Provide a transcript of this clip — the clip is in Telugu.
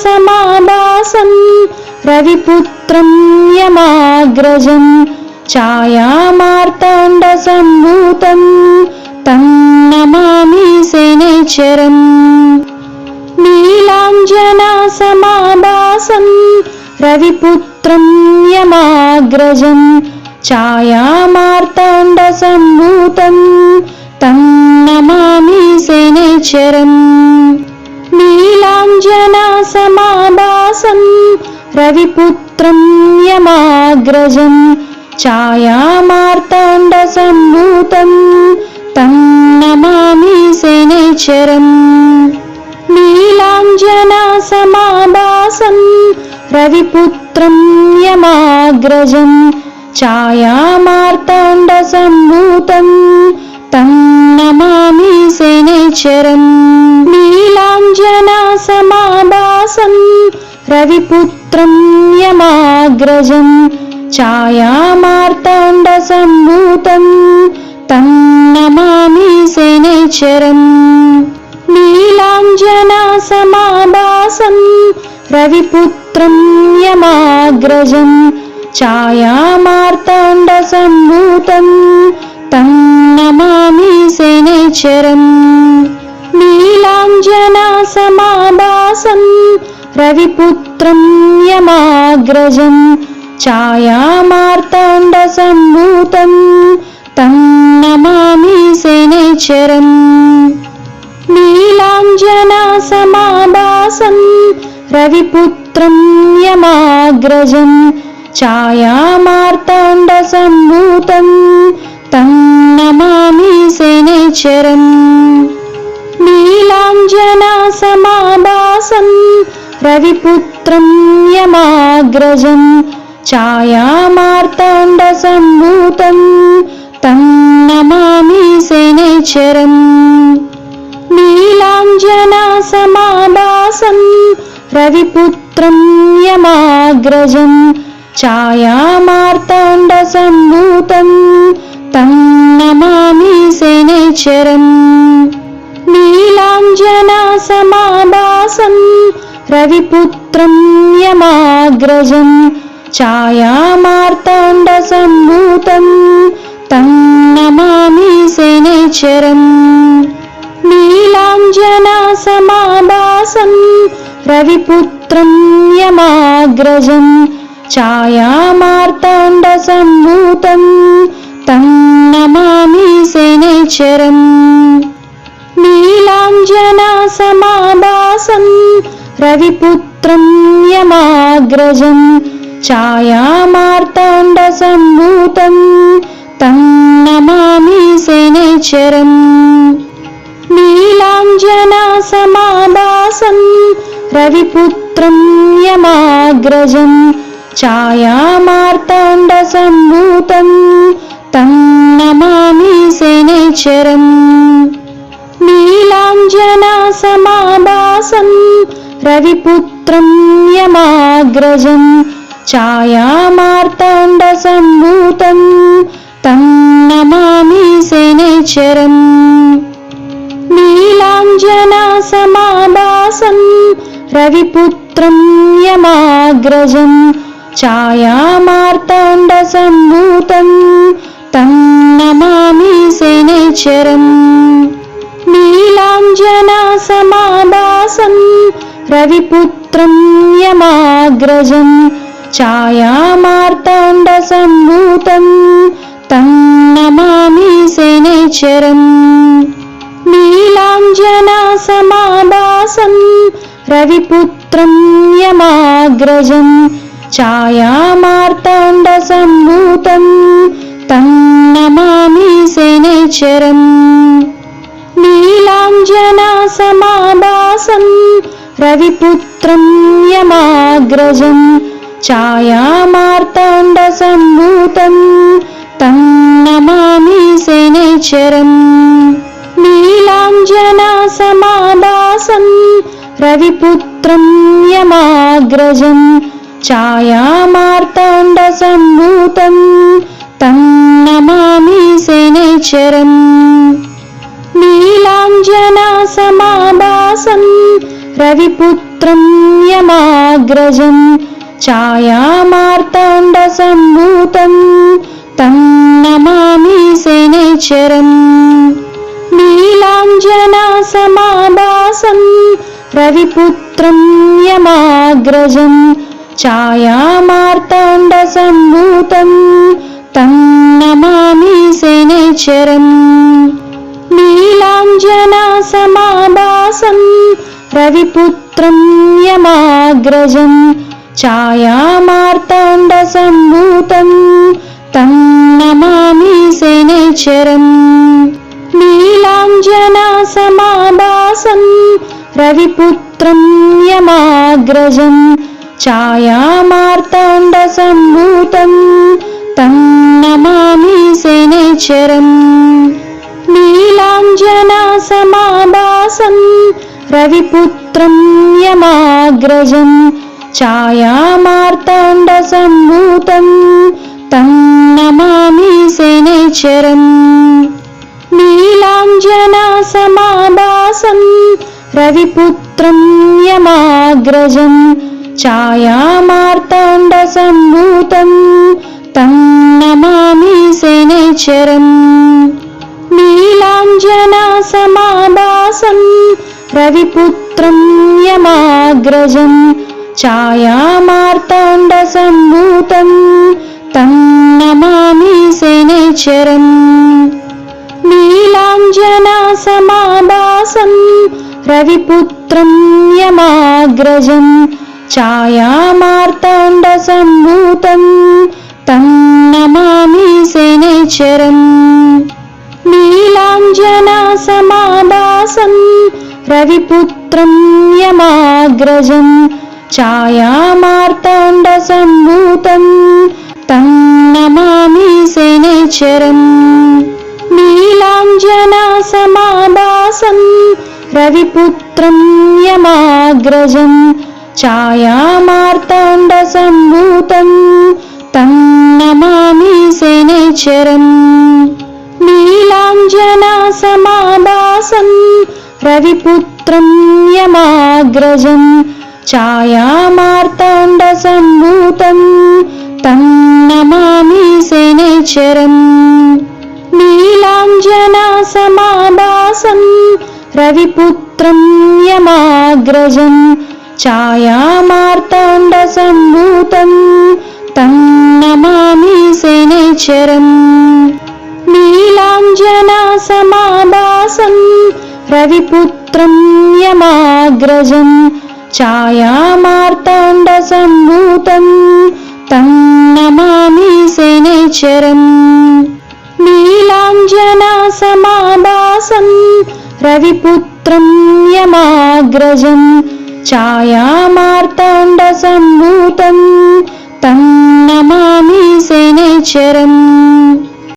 रञ्जनासमाभासं रविपुत्रं यमाग्रजं छायामार्ताण्डसम्भूतं तं नमामि सेनेचरम् नीलाञ्जनासमाभासं रविपुत्रं यमाग्रजं छायामार्ताण्डसम्भूतं तं नमामि सेनेचरम् నీలాంజనాసమాభాసం రవిపుత్రం యమాగ్రజం ఛాయామార్తాండసంభూతం తం నమామి శనేశ్వరం నీలాంజనాసమాభాసం రవిపుత్రం యమాగ్రజం ఛాయామార్తాండసంభూతం తం నమామి శనేశ్వరం శ్రీనివాసం రవిపుత్రం యమాగ్రజం ఛాయామార్తాండసంభూతం తం నమామి శనేశ్వరం నీలాంజనాసమాభాసం రవిపుత్రం యమాగ్రజం ఛాయామార్తాండసంభూతం తం నమామి శనేశ్వరం నీలాంజనాసమాభాసం రవిపుత్రం యమాగ్రజం ఛాయామార్తాండసంభూతం తం నమామి శనేశ్వరం నీలాంజనాసమాభాసం రవిపుత్రం యమాగ్రజం ఛాయామార్తాండసంభూతం తం నమామి శనేశ్వరం నీలాంజనా సమాభాసం రవిపుత్రం యమాగ్రజం ఛాయామార్తాండ సంభూతం తం నమామి శనేశ్వరం. నీలాంజనా సమాభాసం రవిపుత్రం యమాగ్రజం ఛాయామార్తాండ సంభూతం తం నమామి नीलाञ्जनासमाभासं रविपुत्रं यमाग्रजं छायामार्ताण्डसम्भूतं तं नमामि सेनेचरम् नीलाञ्जनासमाभासं रविपुत्रं यमाग्रजं छायामार्ताण्डसम्भूतं तं नमामि सेनेचरम् రవిపుత్రం యమాగ్రజం ఛాయామార్తాండసంభూతం తం నమామి శనైచరం నీలాంజనాసమాభాసం రవిపుత్రం యమాగ్రజం ఛాయామార్తాండసంభూతం తం నమామి శనైచరం రవిపుత్రం యమాగ్రజం ఛాయామార్తాండసంభూతం తం నమామి శనేశ్వరం. నీలాంజనాసమాభాసం రవిపుత్రం యమాగ్రజం ఛాయామార్తాండసంభూతం తం నమామి శనేశ్వరం. రవిపుత్రం యమాగ్రజం ఛాయామార్తాండసంభూతం తం నమామి శనేశ్వరం. నీలాంజనాసమాభాసం రవిపుత్రం యమాగ్రజం ఛాయామార్తాండసంభూతం తం నమామి శనేశ్వరం. నీలాంజనాసమాభాసం రవిపుత్రం యమాగ్రజం ఛాయామార్తాండసంభూతం తం నమామి శనైచరం నీలాంజనాసమాభాసం రవిపుత్రం యమాగ్రజం ఛాయామార్తాండసంభూతం తం నమామి శనైచరం నీలాంజనా రవిపుత్రం యమాగ్రజం ఛాయామార్తాండసంభూతం తం నమామి శనైశ్చరం నీలాంజనాసమాభాసం రవిపుత్రం యమాగ్రజం ఛాయామార్తాండసంభూతం తం నమామి శనైశ్చరం నీలాంజనాసమాభాసం రవిపుత్రం యమాగ్రజం ఛాయామార్తాండసంభూతం తం నమామి శనైశ్చరం. నీలాంజనాసమాభాసం రవిపుత్రం యమాగ్రజం ఛాయామార్తాండసంభూతం తం నమామి శనైశ్చరం. నీలాంజనాసమాభాసం రవిపుత్రం యమాగ్రజం ఛాయామార్తాండసంభూతం తం నమామి శనైశ్చరం నీలాంజనాసమాభాసం రవిపుత్రం యమాగ్రజం ఛాయామార్తాండసంభూతం తం నమామి శనైశ్చరం నీలాంజనాసమాభాసం रविपुत्रं यमाग्रजं छायामार्ताण्डसम्भूतं तं नमामि सेनिचरम् नीलाञ्जनासमाभासं रविपुत्रं यमाग्रजं छायामार्ता రవిపుత్రం యమాగ్రజం ఛాయామార్తాండసంభూతం తం నమామి శనైశ్చరం. నీలాంజనాసమాభాసం రవిపుత్రం యమాగ్రజం ఛాయామార్తాండసంభూతం తం నమామి శనైశ్చరం. రవిపుత్రం యమాగ్రజం ఛాయామార్తాండసంభూతం తం నమామి శనైశ్చరం. నీలాంజనాసమాభాసం రవిపుత్రం యమాగ్రజం ఛాయామార్తాండసంభూతం తం నమామి శనైశ్చరం. రవిపుత్రం యమాగ్రజం ఛాయామార్తాండసంభూతం తం నమామి శనైశ్చరం నీలాంజనాసమాభాసం రవిపుత్రం యమాగ్రజం ఛాయామార్తాండసంభూతం తం నమామి శనైశ్చరం